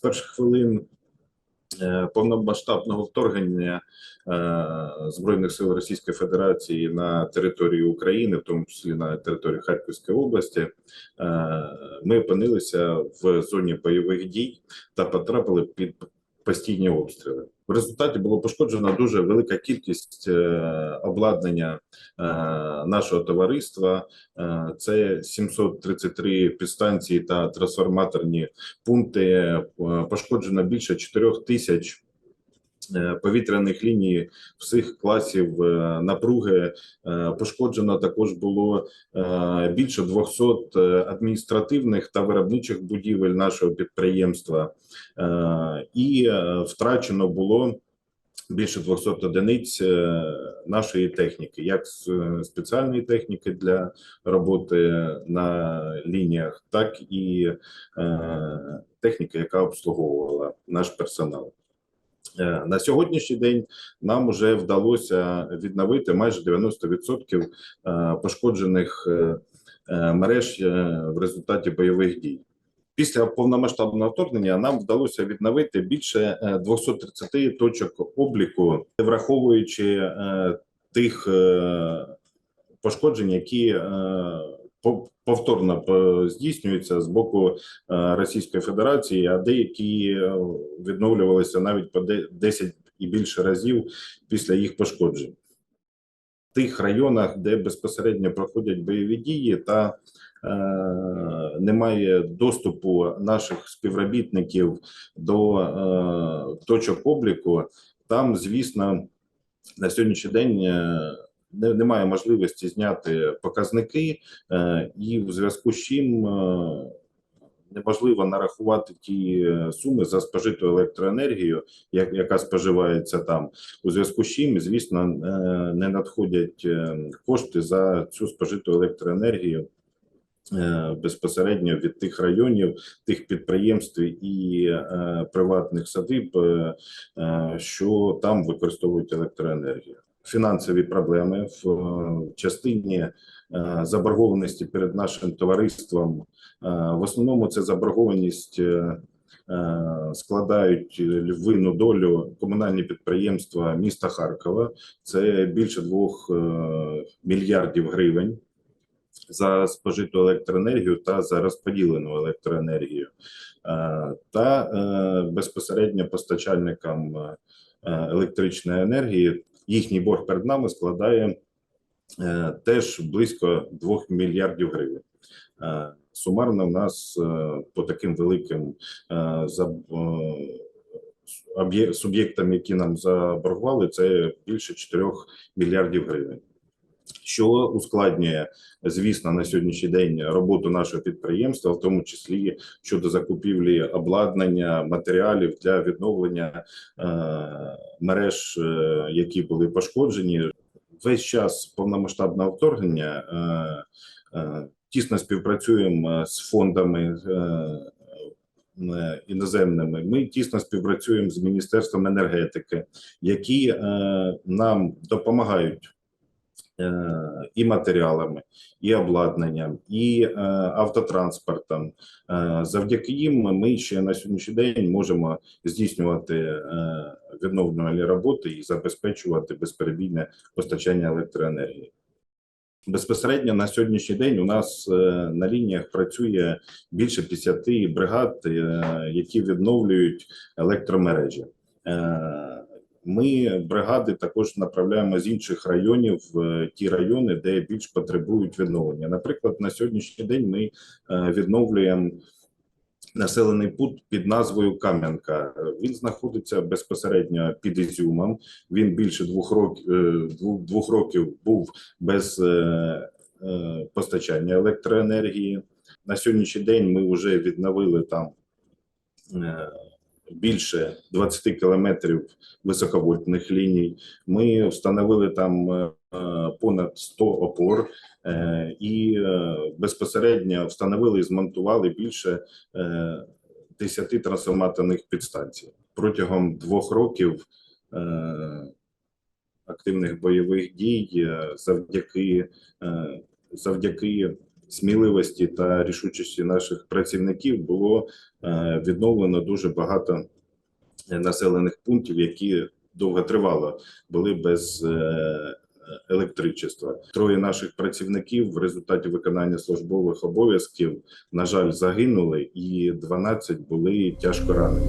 перших хвилин е, повномасштабного вторгнення е, Збройних сил Російської Федерації на територію України, в тому числі на території Харківської області, е, ми опинилися в зоні бойових дій та потрапили під постійні обстріли. В результаті було пошкоджено дуже велика кількість е, обладнання е, нашого товариства. Е, Це 733 підстанції та трансформаторні пункти. Пошкоджено більше 4 тисяч повітряних ліній всіх класів е, напруги. Е, Пошкоджено також було е, більше 200 е, адміністративних та виробничих будівель нашого підприємства. Е, І е, втрачено було більше 200 одиниць е, нашої техніки, як е, спеціальної техніки для роботи на лініях, так і е, техніки, яка обслуговувала наш персонал. Е, На сьогоднішній день нам вже вдалося відновити майже 90% е, пошкоджених е, мереж в результаті бойових дій. Після повномасштабного вторгнення нам вдалося відновити більше е, 230 точок обліку, враховуючи тих пошкоджень, які повторно е, здійснюються з боку е, Російської Федерації, а деякі е, відновлювалися навіть по 10 і більше разів після їх пошкоджень. В тих районах, де безпосередньо проходять бойові дії, та е, немає доступу наших співробітників до е, точок обліку, там, звісно, на сьогоднішній день немає можливості зняти показники, е, і в зв'язку з чим е, неможливо нарахувати ті е, суми за спожиту електроенергію, як, яка споживається там. У зв'язку з чим, звісно, не надходять кошти за цю спожиту електроенергію. Безпосередньо від тих районів, тих підприємств і приватних садиб, що там використовують електроенергію. Фінансові проблеми в е, частині е, заборгованості перед нашим товариством. Е, В основному це заборгованість складають львину долю комунальні підприємства міста Харкова. Це більше двох мільярдів гривень за спожиту електроенергію та за розподілену електроенергію, та безпосередньо постачальникам електричної енергії. Їхній борг перед нами складає е, теж близько 2 мільярдів гривень. Е, Сумарно в нас е, по таким великим е, за е, суб'єктам, які нам заборгували, це більше 4 мільярдів гривень. Що ускладнює, звісно, на сьогоднішній день роботу нашого підприємства, в тому числі щодо закупівлі обладнання, матеріалів для відновлення е, мереж, е, які були пошкоджені. Весь час повномасштабного вторгнення е, е, тісно співпрацюємо з фондами. Е, е, Іноземними ми тісно співпрацюємо з міністерством енергетики, які е, нам допомагають е, і матеріалами, і обладнанням, і е, автотранспортом. Е, завдяки їм ми ще на сьогоднішній день можемо здійснювати е, відновлювальні роботи і забезпечувати безперебійне постачання електроенергії. Безпосередньо на сьогоднішній день у нас е, на лініях працює більше 50 бригад, е, які відновлюють електромережі. Е, Ми бригади також направляємо з інших районів в ті райони, де більш потребують відновлення. Наприклад, на сьогоднішній день ми е, відновлюємо населений пункт під назвою Кам'янка. Е, Він знаходиться безпосередньо під Ізюмом. Він більше двох років двох, двох років був без е, е, постачання електроенергії. На сьогоднішній день ми вже відновили там е, більше 20 кілометрів високовольтних ліній. Ми встановили там е, понад 100 опор е, і е, безпосередньо встановили і змонтували більше е, 10 трансформаторних підстанцій. Протягом двох років активних бойових дій завдяки, завдяки сміливості та рішучості наших працівників було е, відновлено дуже багато населених пунктів, які довготривало були без е, електричества. Троє наших працівників в результаті виконання службових обов'язків, на жаль, загинули, і 12 були тяжко ранені.